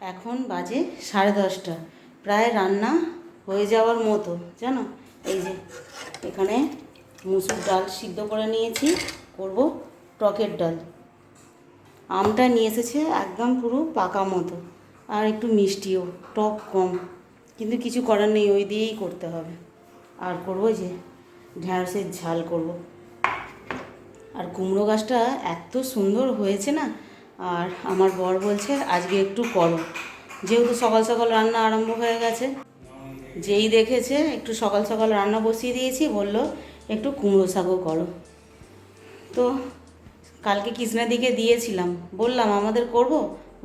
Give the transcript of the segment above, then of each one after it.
এখন বাজে সাড়ে দশটা। প্রায় রান্না হয়ে যাওয়ার মতো, জানো? এই যে, এখানে মুসুর ডাল সিদ্ধ করে নিয়েছি, করব টকের ডাল। আমটা নিয়ে এসেছে একদম পুরো পাকা মতো, আর একটু মিষ্টিও, টক কম, কিন্তু কিছু করার নেই, ওই দিয়েই করতে হবে। আর করব যে, ঢ্যাঁড়সের ঝাল করব। আর কুমড়ো গাছটা এত সুন্দর হয়েছে না আর আমার বর বলছে, আজকে একটু করো। যেহেতু সকাল সকাল রান্না আরম্ভ হয়ে গেছে, যেই দেখেছে, একটু সকাল সকাল রান্না বসিয়ে দিয়েছি, বলল, একটু কুমড়ো শাকও করো। তো কালকে কৃষ্ণাদিকে দিয়েছিলাম, বললাম, আমাদের করব?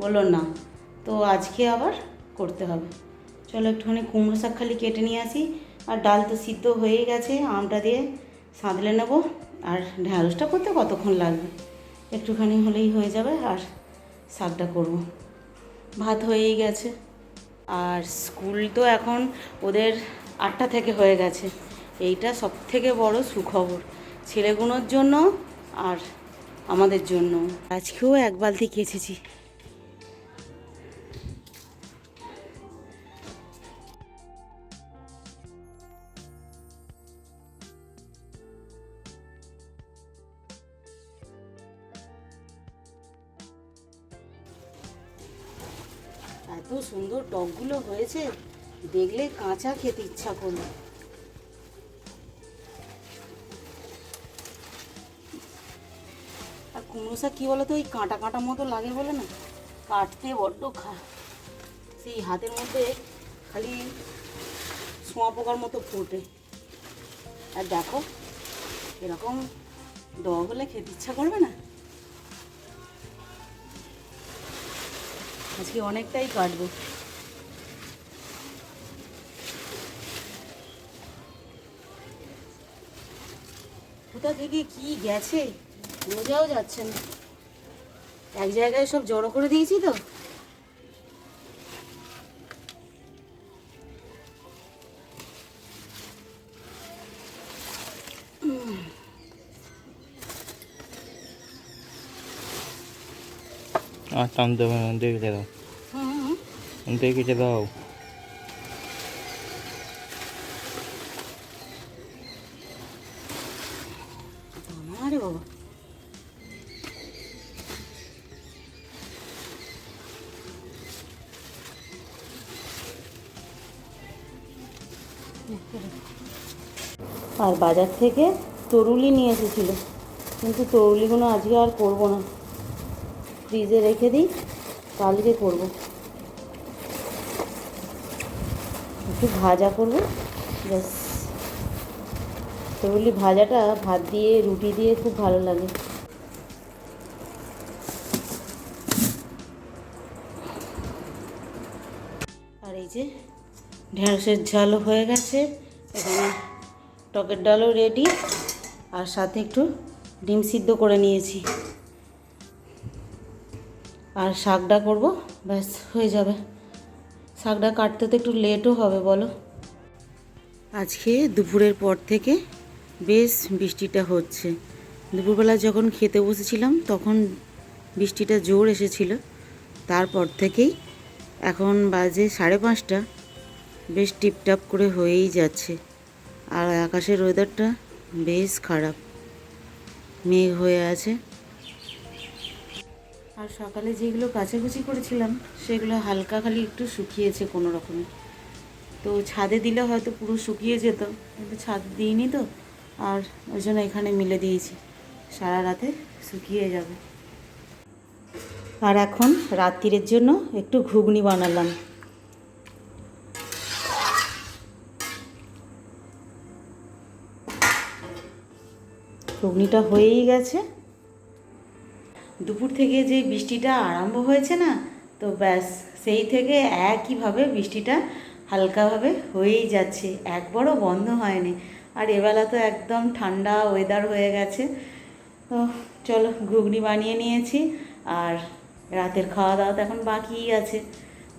বলল, না। তো আজকে আবার করতে হবে। চলো একটুখানি কুমড়ো শাক খালি কেটে নিয়ে আসি। আর ডাল তো সিদ্ধ হয়েই গেছে, আমটা দিয়ে সাঁতলে নেব। আর ঢ্যাঁড়সটা করতে কতক্ষণ লাগবে? একটুখানি হলেই হয়ে যাবে আর শাকটা করব। ভাত হয়েই গেছে। আর স্কুল তো এখন ওদের আটটা থেকে হয়ে গেছে। এইটা সব থেকে বড় সুখবর। ছেলেগুলোর জন্য আর আমাদের জন্য। আজকেও এক বালতি কেচেছি এত সুন্দর টকগুলো হয়েছে, দেখলে কাঁচা খেতে ইচ্ছা করল। আর কুমড়ো শাক কী বলো তো ওই কাঁটা কাঁটা মতো লাগে বলে না, কাটতে বড্ড খা, সেই হাতের মধ্যে খালি ছোঁয়া পোকার মতো ফোটে। আর দেখো, এরকম ডগ হলে খেতে ইচ্ছা করবে না? আজকে অনেকটাই কাটবো কোথা থেকে কি গেছে? বোঝাও যাচ্ছে না। এক জায়গায় সব জড়ো করে দিয়েছি তো? Ah, টানতে হবে না দিয়ে কেটে দাও দিয়ে কেটে দাও আরে আর বাজার থেকে তরুলি নিয়ে এসেছিল। কিন্তু তরুলিগুলো আজকে আর করব না। ফ্রিজে রেখে দিই, কালকে করব। একটু ভাজা করব, ব্যাস। তো তরুলি ভাজাটা ভাত দিয়ে, রুটি দিয়ে খুব ভালো লাগে। আর এই যে ঢেঁড়সের ঝালও হয়ে গেছে, এখানে টকের ডালও রেডি আর সাথে একটু ডিম সিদ্ধ করে নিয়েছি। আর শাকটা করব। ব্যাস, হয়ে যাবে। শাকটা কাটতে তো একটু লেটও হবে, বলো। আজকে দুপুরের পর থেকে বেশ বৃষ্টিটা হচ্ছে। দুপুরবেলা যখন খেতে বসেছিলাম, তখন বৃষ্টিটা জোর এসেছিল। তারপর থেকেই এখন বাজে সাড়ে পাঁচটা। বেশ টিপটাপ করে হয়েই যাচ্ছে। আর আকাশের ওয়েদারটা বেশ খারাপ। মেঘ হয়ে আছে। আর সকালে যেগুলো কাচাকুচি করেছিলাম, সেগুলো হালকা খালি একটু শুকিয়েছে কোনো রকমে। তো ছাদে দিলে হয়তো পুরো শুকিয়ে যেত, কিন্তু ছাদ দিইনি তো, আর ওই জন্য এখানে মিলে দিয়েছি। সারা রাতে শুকিয়ে যাবে। আর এখন রাত্রিরের জন্য একটু ঘুগনি বানালাম। ঘুগনিটা হয়েই গেছে। দুপুর থেকে যে বৃষ্টিটা আরম্ভ হয়েছে না, তো ব্যাস সেই থেকে একইভাবে বৃষ্টিটা হালকাভাবে হয়েই যাচ্ছে, একবারও বন্ধ হয়নি। আর এবেলা তো একদম ঠান্ডা ওয়েদার হয়ে গেছে। তো চলো ঘুগনি বানিয়ে নিয়েছি আর রাতের খাওয়া দাওয়া তো এখন বাকিই আছে।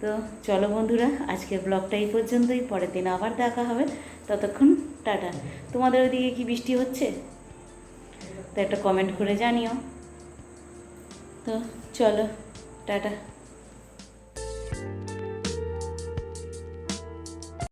তো চলো বন্ধুরা, আজকের ব্লগটা এই পর্যন্তই, পরের দিন আবার দেখা হবে। ততক্ষণ টাটা। তোমাদের ওদিকে কি বৃষ্টি হচ্ছে? তো একটা কমেন্ট করে জানিও। তো চলো টাটা।